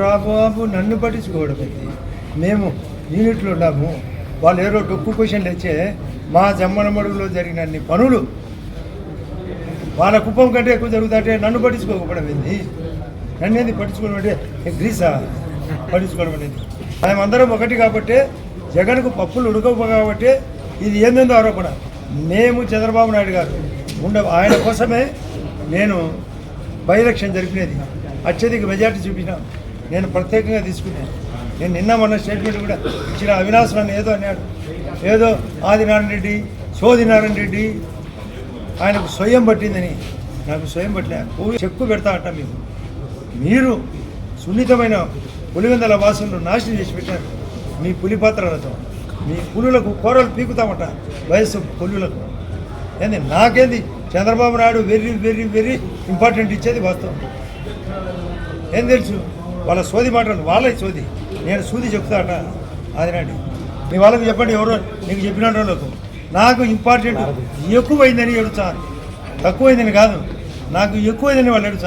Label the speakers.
Speaker 1: రాబాబు నన్ను పట్టించుకోవడం ఏంటి? మేము యూనిట్లో ఉన్నాము. వాళ్ళు ఏదో డొక్కు క్వశ్చన్లు ఇచ్చే మా జమ్మనమడుగులో జరిగిన అన్ని పనులు వాళ్ళ కుప్పం కంటే ఎక్కువ జరుగుతుంటే నన్ను పట్టించుకోకపోవడం ఏంది నన్ను ఏంది పట్టించుకోవడం అంటే ఏ గ్రీసా? పట్టించుకోవడం అనేది మేమందరం ఒకటి కాబట్టి జగన్కు పప్పులు ఉడకవు కాబట్టి ఇది ఏందేందో ఆరోపణ. మేము చంద్రబాబు నాయుడు గారు ఉండ ఆయన కోసమే నేను బై ఎలక్షన్ జరిపినది. అత్యధిక మెజార్టీ చూపించాను నేను ప్రత్యేకంగా తీసుకున్నాను. నేను నిన్న మొన్న స్టేట్మెంట్ కూడా ఇచ్చిన అవినాశం ఏదో అన్నాడు. ఏదో ఆదినారాయణ రెడ్డి సోదినారాయణ రెడ్డి ఆయనకు స్వయం పట్టిందని. నాకు స్వయం పట్టలేదు చెక్కు పెడతా అంట మీకు మీరు సున్నితమైన పులివెందల వాసులను నాశనం చేసి పెట్టారు. మీ పులి పాత్రలతో. మీ పులులకు కూరలు పీకుతామట వయస్సు పులులకు. ఏంది? నాకేంది? చంద్రబాబు నాయుడు వెర్రి వెర్రి వెర్రి ఇంపార్టెంట్ ఇచ్చేది వాస్తవం. ఏం తెలుసు? వాళ్ళ సోది మాటలు వాళ్ళ సోది. నేను సూది చెప్తా అట ఆదినాడు మీ వాళ్ళకి చెప్పండి ఎవరో నీకు చెప్పిన వాళ్ళకు నాకు. ఇంపార్టెంట్ ఎక్కువైందని ఎడుచాను తక్కువైందని కాదు. నాకు ఎక్కువైందని వాళ్ళు ఎడుచాను